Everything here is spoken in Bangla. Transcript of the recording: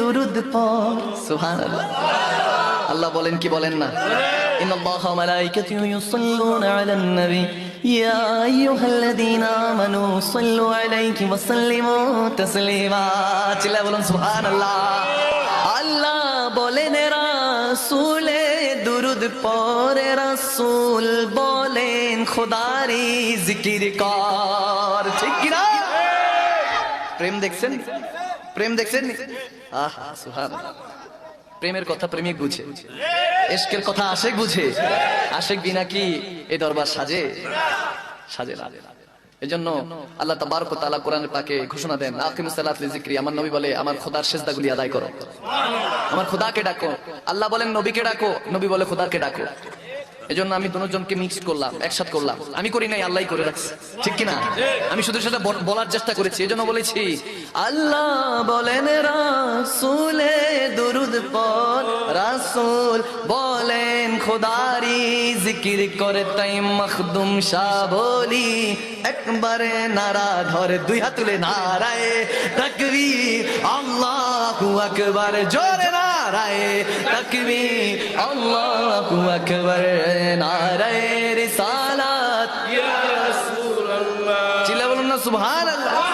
দুরুদ পর সুবহানাল্লাহ আল্লাহ বলেন কি বলেন না إن الله وملائكته يصلون على النبي يا أيها الذين آمنوا صلوا عليه وسلموا تسليما চিল্লা বলুন সুবহান আল্লাহ আল্লাহ বলেন রাসূলে দুরুদ পরে রাসূল বলেন খোদারি জিকির কর ঠিক কি না প্রেম দেখছেন প্রেম দেখছেন আহা প্রেমের কথা প্রেমিক বুঝে। এশকের কথা আশেক বুঝে। আশেক বিনা কি এ দরবার সাজে? সাজে না। এজন্য আল্লাহ তাবারক তাআলা কোরআনের পাকে ঘোষণা দেন, আকিমুস সালাত লিযিকরি আমার নবী বলে, আমার খোদার সেজদাগুলি আদায় করো। আমার খোদাকে ডাকো। আল্লাহ বলেন, নবীকে ডাকো। নবী বলে, খোদাকে ডাকো। এজন্য আমি দুজনকে মিক্সড করলাম, একসাথ করলাম। আমি করি নাই, আল্লাহই করে রাখছি। ঠিক কি না আমি শুধু সেটা বলার চেষ্টা করেছি, এজন্য বলেছি, আল্লাহ বলেন রাসূলে দুরুদ পর রাসূল বলেন, খোদারি জিকির করে তাই মখদুম শাহ বলি। একবারে নারা ধরে, দুই হাত তুলে নারায় তাকবীর, আল্লাহু আকবার, জোরে নারায় তাকবীর, আল্লাহু আকবার নারায় রিসালাত। চিল্লা বলুন না সুবহানাল্লাহ।